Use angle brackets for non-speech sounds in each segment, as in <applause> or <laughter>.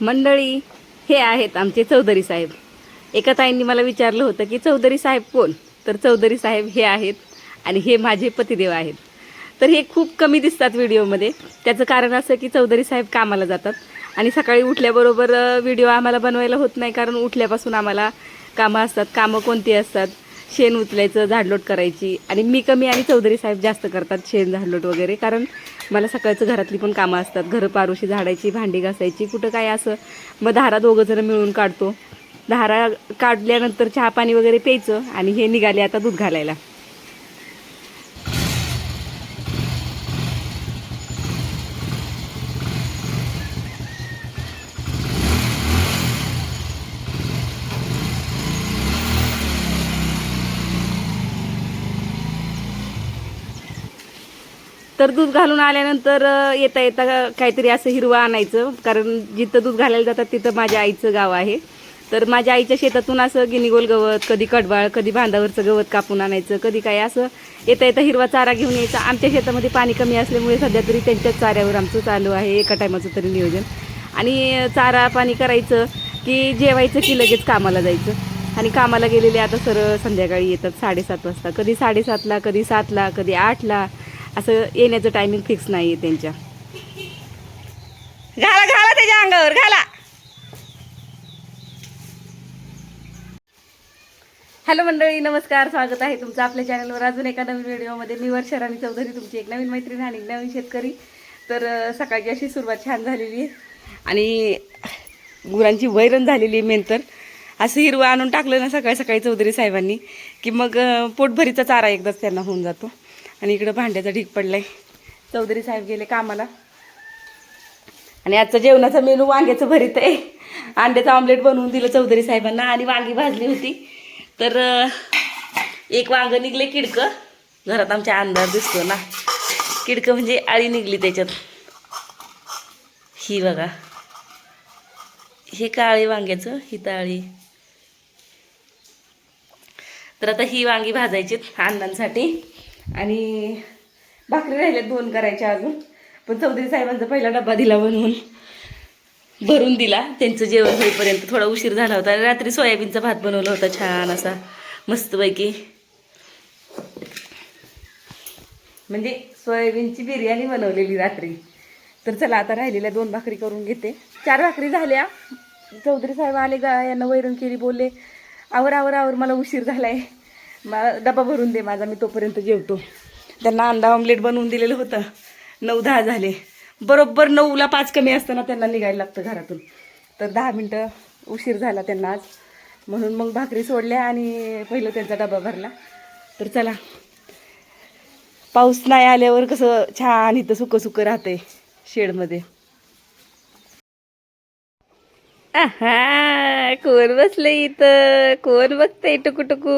मंडळी हे आहेत आमचे चौधरी साहेब. एका ताईंनी मला विचारलं होतं की चौधरी साहेब कोण? तर चौधरी साहेब हे आहेत आणि हे माझे पतिदेव आहेत. तर हे खूप कमी दिसतात व्हिडिओमध्ये. त्याचं कारण असं की चौधरी साहेब कामाला जातात आणि सकाळी उठल्याबरोबर व्हिडिओ आम्हाला बनवायला होत नाही कारण उठल्यापासून आम्हाला कामं असतात. कामं कोणती असतात? शेण उचलायचं झाडलोट करायची आणि मी कमी आणि चौधरी साहेब जास्त करतात शेण झाडलोट वगैरे. कारण मला सकाळचं घरातली पण कामं असतात. घरं पारोशी झाडायची भांडी घासायची कुठं काय असं. मग धारा दोघं जण मिळून काढतो. धारा काढल्यानंतर चहा पाणी वगैरे प्यायचं आणि हे निघाले आता दूध घालायला. तर दूध घालून आल्यानंतर येता येता काहीतरी असं हिरवं आणायचं. कारण जिथं दूध घालायला जातात तिथं माझ्या आईचं गाव आहे. तर माझ्या आईच्या शेतातून असं गिनीगोल गवत कधी कडबाळ कधी बांधावरचं गवत कापून आणायचं कधी काय असं येता येता हिरवा चारा घेऊन यायचा. आमच्या शेतामध्ये पाणी कमी असल्यामुळे सध्या तरी त्यांच्याच चाऱ्यावर आमचं चालू आहे एका टायमाचं तरी नियोजन. आणि चारा पाणी करायचं की जेवायचं की लगेच कामाला जायचं. आणि कामाला गेलेले आता सरळ संध्याकाळी येतात साडेसात वाजता. कधी साडेसातला कधी सातला कधी आठला. असं येण्याचं टायमिंग फिक्स नाही आहे त्यांच्या. घाला घाला त्याच्या अंगावर घाला. हॅलो मंडळी नमस्कार स्वागत आहे तुमचं आपल्या चॅनलवर अजून एका नवीन व्हिडिओमध्ये मी वर्षा राणी चौधरी तुमची एक नवीन मैत्रीण आणि एक नवीन शेतकरी. तर सकाळची अशी सुरुवात छान झालेली आहे. आणि गुरांची वैरण झालेली आहे मेन तर. असं हिरवं आणून टाकलं ना सकाळी सकाळी चौधरी साहेबांनी की मग पोटभरीचा चारा एकदाच त्यांना होऊन जातो. आणि इकडं भांड्याचा ढीक पडलाय. चौधरी साहेब गेले कामाला. आणि आजचं जेवणाचा मेनू वांग्याचं भरीत आहे. अंड्याचं ऑमलेट बनवून दिलं चौधरी साहेबांना आणि वांगी भाजली होती. तर एक वांग निघले किडकं. घरात आमच्या अंधार दिसतो ना. किडकं म्हणजे आळी निघली त्याच्यात. ही बघा. हे काळी वांग्याचं ही ताळी. तर आता ही वांगी भाजायची अण्णांसाठी. आणि भाकरी राहिल्या दोन करायच्या अजून. पण चौधरी साहेबांचा पहिला डबा दिला बनवून भरून दिला. त्यांचं जेवण होईपर्यंत थोडा उशीर झाला होता. रात्री सोयाबीनचा भात बनवला होता छान असा. मस्तपैकी. म्हणजे सोयाबीनची बिर्याणी बनवलेली रात्री. तर चला आता राहिलेल्या दोन भाकरी करून घेते. चार भाकरी झाल्या. चौधरी साहेब आले गा यांना वैरण केली बोलले. आवर आवर आवर मला उशीर झालाय. मला डबा भरून दे माझा मी तोपर्यंत जेवतो. त्यांना अंडा ऑमलेट बनवून दिलेलं होतं. नऊ दहा झाले. बरोबर नऊला पाच कमी असताना त्यांना निघायला लागतं घरातून. तर दहा मिनटं उशीर झाला त्यांना आज. म्हणून मग भाकरी सोडल्या आणि पहिलं त्यांचा डबा भरला. तर चला. पाऊस नाही आल्यावर कसं छान इथं सुकं सुकं राहतंय शेडमध्ये. हा कोण बसले इथं? कोण बघते टुकू टुकू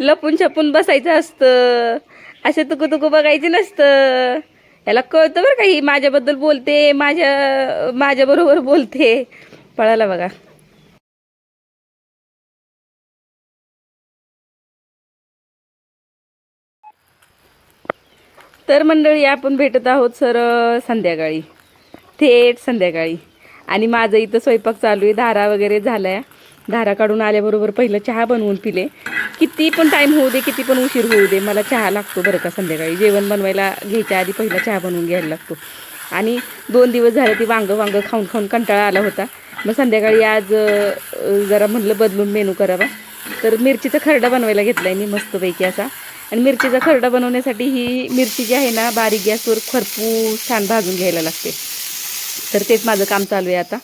लपून छपून बसायचं असतं. असे तुकू तुकू बघायचे नसतं. याला कळतं बरं काही माझ्याबद्दल बोलते माझ्या माझ्याबरोबर बोलते. पळाला बघा. तर मंडळी आपण भेटत आहोत सर संध्याकाळी. थेट संध्याकाळी. आणि माझं इथं स्वयंपाक चालू आहे. धारा वगैरे झालाय. धारा काढून आल्याबरोबर पहिलं चहा बनवून पिले. किती पण टाईम होऊ दे किती पण उशीर होऊ दे मला चहा लागतो बरं का संध्याकाळी. जेवण बनवायला घ्यायच्या आधी पहिला चहा बनवून घ्यायला लागतो. आणि दोन दिवस झाले ती वांगं वांगं खाऊन खाऊन कंटाळा आला होता. मग संध्याकाळी आज जरा म्हणलं बदलून मेनू करावा. तर मिरचीचा खरडा बनवायला घेतला आहे मी मस्तपैकी असा. आणि मिरचीचा खरडा बनवण्यासाठी ही मिरची जी आहे ना बारीक गॅसवर खरपूस छान भाजून घ्यायला लागते. तर तेच माझं काम चालू आहे आता.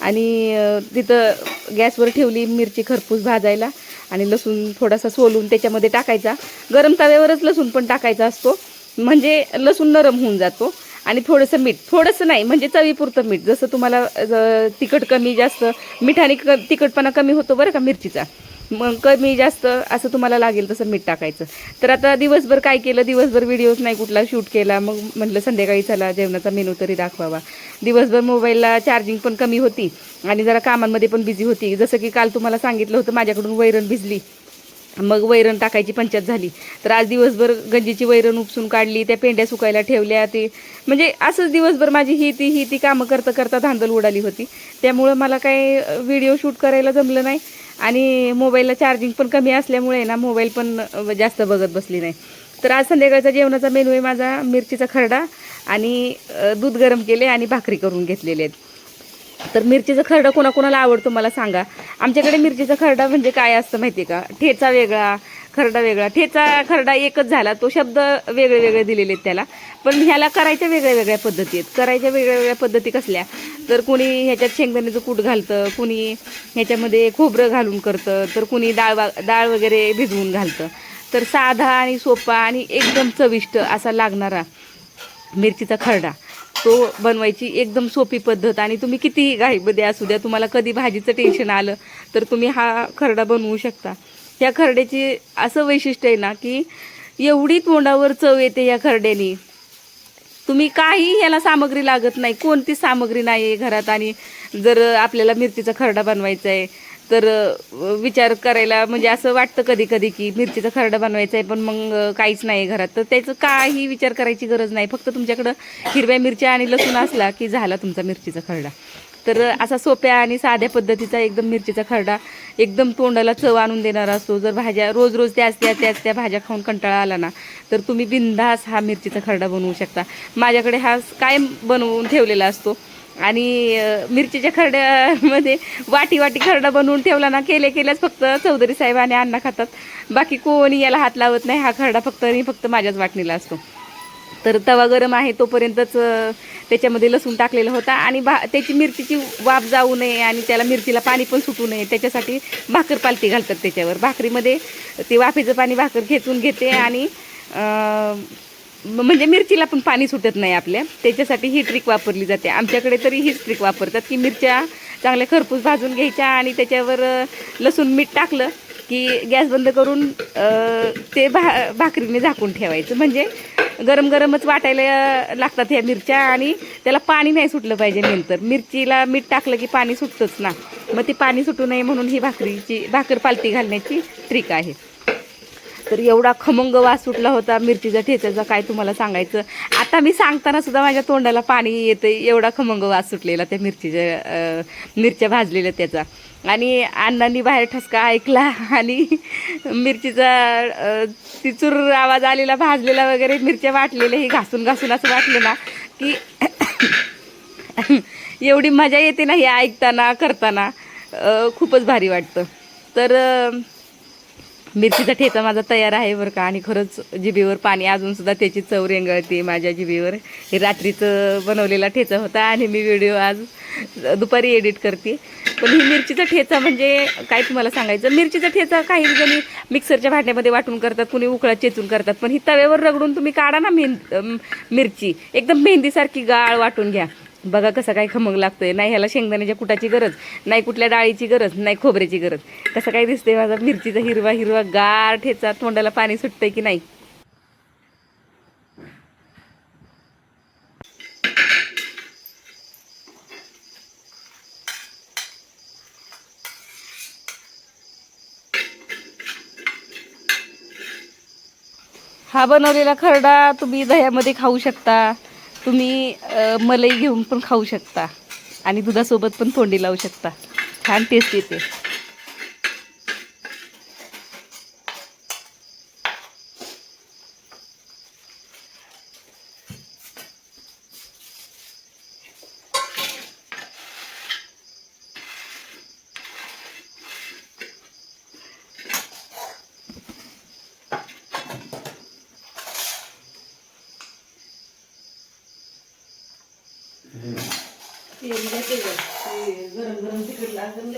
आणि तिथं गॅसवर ठेवली मिरची खरपूस भाजायला आणि लसूण थोडासा सोलून त्याच्यामध्ये टाकायचा. गरम तव्यावरच लसूण पण टाकायचा असतो. म्हणजे लसूण नरम होऊन जातो आणि थोडंसं मीठ. थोडंसं नाही म्हणजे चवीपुरतं मीठ. जसं तुम्हाला तिखट कमी जास्त मिठाने क तिखटपणा कमी होतो बरं का मिरचीचा. मग कमी जास्त असं तुम्हाला लागेल तसं मीठ टाकायचं. तर आता दिवसभर काय केलं? दिवसभर व्हिडिओज नाही कुठला शूट केला. मग म्हटलं संध्याकाळी चला जेवणाचा मेनू तरी दाखवावा. दिवसभर मोबाईलला चार्जिंग पण कमी होती. आणि जरा कामांमध्ये पण बिझी होती. जसं की काल तुम्हाला सांगितलं होतं माझ्याकडून वैरण भिजली. मग वैरण टाकायची पंचायत झाली. तर आज दिवसभर गंजीची वैरण उपसून काढली त्या पेंड्या सुकायला ठेवल्या ते म्हणजे असंच दिवसभर माझी ही ती ही ती कामं करता करता धांदल उडाली होती. त्यामुळं मला काही व्हिडिओ शूट करायला जमलं नाही. आणि मोबाईलला चार्जिंग पण कमी असल्यामुळे ना मोबाईल पण जास्त बघत बसली नाही. तर आज संध्याकाळचा जेवणाचा मेनू आहे माझा मिरचीचा खरडा आणि दूध गरम केले आणि भाकरी करून घेतलेले आहेत. तर मिरचीचा खरडा कोणाकोणाला आवडतो मला सांगा. आमच्याकडे मिरचीचा खरडा म्हणजे काय असतं माहिती आहे का? ठेचा वेगळा खरडा वेगळा. ठेचा खरडा एकच झाला तो शब्द वेगळे वेगळे दिलेले आहेत त्याला. पण ह्याला करायच्या वेगळ्या वेगळ्या पद्धती आहेत. करायच्या वेगळ्या वेगळ्या पद्धती कसल्या? तर कुणी ह्याच्यात शेंगदाण्याचं कूट घालतं कुणी ह्याच्यामध्ये खोबरं घालून करतं तर कुणी डाळ वा डाळ वगैरे भिजवून घालतं. तर साधा आणि सोपा आणि एकदम चविष्ट असा लागणारा मिरचीचा खरडा. तो बनवायची एकदम सोपी पद्धत आणि तुम्ही कितीही घाईमध्ये असू द्या तुम्हाला कधी भाजीचं टेन्शन आलं तर तुम्ही हा खरडा बनवू शकता. या खरड्याची असं वैशिष्ट्य आहे ना की एवढी तोंडावर चव येते या खरड्यानी. तुम्ही काही याला सामग्री लागत नाही कोणती सामग्री नाही आहे घरात आणि जर आपल्याला मिरचीचा खरडा बनवायचा आहे तर विचार करायला म्हणजे असं वाटतं कधी कधी की मिरचीचा खरडा बनवायचा आहे पण मग काहीच नाही घरात. तर त्याचं काही विचार करायची गरज नाही. फक्त तुमच्याकडं हिरव्या मिरच्या आणि लसूण असला की झाला तुमचा मिरचीचा खरडा. तर असा सोप्या आणि साध्या पद्धतीचा एकदम मिरचीचा खरडा एकदम तोंडाला चव आणून देणारा असतो. जर भाज्या रोज रोज त्याच त्या त्याच त्या भाज्या खाऊन कंटाळा आला ना तर तुम्ही बिनधास हा मिरचीचा खरडा बनवू शकता. माझ्याकडे हा कायम बनवून ठेवलेला असतो. आणि मिरचीच्या खरड्यामध्ये वाटी वाटी खरडा बनवून ठेवला ना केले केल्याच फक्त चौधरी साहेब आणि अण्णा खातात. बाकी कोणी याला हात लावत नाही हा खरडा फक्त आणि फक्त माझ्याच वाटणीला असतो. तर तवा गरम आहे तोपर्यंतच त्याच्यामध्ये लसूण टाकलेला होता. आणि भा त्याची मिरचीची वाफ जाऊ नये आणि त्याला मिरचीला पाणी पण सुटू नये. त्याच्यासाठी भाकर पालती घालतात त्याच्यावर. भाकरीमध्ये ते वाफेचं पाणी भाकर खेचून घेते आणि म्हणजे मिरचीला पण पाणी सुटत नाही आपल्या. त्याच्यासाठी ही ट्रिक वापरली जाते. आमच्याकडे तरी हीच ट्रिक वापरतात की मिरच्या चांगल्या खरपूस भाजून घ्यायच्या आणि त्याच्यावर लसूण मीठ टाकलं की गॅस बंद करून ते भा भाकरीने झाकून ठेवायचं. म्हणजे गरम गरमच वाटायला लागतात ह्या मिरच्या आणि त्याला पाणी नाही सुटलं पाहिजे नंतर. मिरचीला मीठ टाकलं की पाणी सुटतंच ना. मग ते पाणी सुटू नये म्हणून ही भाकरीची भाकर पालती घालण्याची ट्रिक आहे. तर एवढा खमंग वास सुटला होता मिरचीचा ठेच्याचा काय तुम्हाला सांगायचं? आता मी सांगताना सुद्धा माझ्या तोंडाला पाणी येतं एवढा खमंग वास सुटलेला त्या मिरचीच्या मिरच्या भाजलेल्या त्याचा. आणि अण्णांनी बाहेर ठसका ऐकला आणि मिरचीचा तिचूर आवाज आलेला भाजलेला वगैरे मिरच्या वाटलेल्या हे घासून घासून असं वाटलं ना की <coughs> एवढी मजा येते ना हे ऐकताना करताना. खूपच भारी वाटतं. तर मिरचीचा ठेचा माझा तयार आहे बरं का. आणि खरंच जिभेवर पाणी अजून सुद्धा त्याची चव रेंगळते माझ्या जिभेवर. हे रात्रीचं बनवलेला ठेचा होता आणि मी व्हिडिओ आज दुपारी एडिट करते. पण ही मिरचीचा ठेचा म्हणजे काय तुम्हाला सांगायचं? मिरचीचा ठेचा काही जणी मिक्सरच्या भांड्यामध्ये वाटून करतात कुणी उकळा चेचून करतात. पण ही तव्यावर रगडून तुम्ही काढा ना मेहंद मिरची. एकदम मेहंदीसारखी गाळ वाटून घ्या. बघा कसं काय खमंग लागतंय. नाही ह्याला शेंगदाण्याच्या कुटाची गरज नाही कुठल्या डाळीची गरज नाही खोबऱ्याची गरज. कसं काय दिसतंय माझा मिरचीचा हिरवा हिरवा गार ठेचा तोंडाला पाणी सुटतंय की नाही? हा बनवलेला खरडा तुम्ही दह्यामध्ये खाऊ शकता. तुम्ही मलई मलाई घेऊन पण खाऊ शकता. आणि दुधासोबत पण तोंडी लावू शकता. छान टेस्ट येते. गरम गरम तिखट लागलं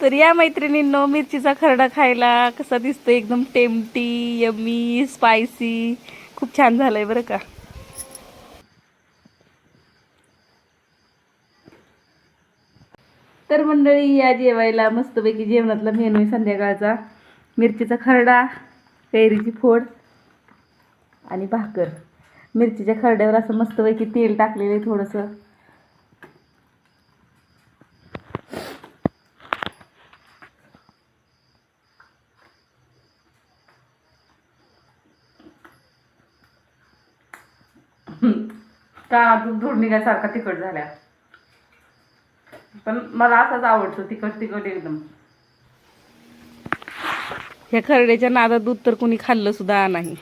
तर या मैत्रिणींनो मिरचीचा खरडा खायला कसा दिसतो एकदम टेमटी यमी स्पायसी खूप छान झालंय बरं का? तर मंडळी या जेवायला मस्तपैकी जेवणातला मेनू आहे संध्याकाळचा. मिरचीचा खरडा कैरीची फोड आणि भाकर. मिरचीच्या खरड्यावर असं मस्तपैकी तेल टाकलेलं आहे थोडंसं. का दूध निघायसारखा तिखट झाल्या? पण मला असाच आवडतो तिखट तिखट एकदम. ह्या खरड्याच्या नादात दूध तर कोणी खाल्लं सुद्धा नाही.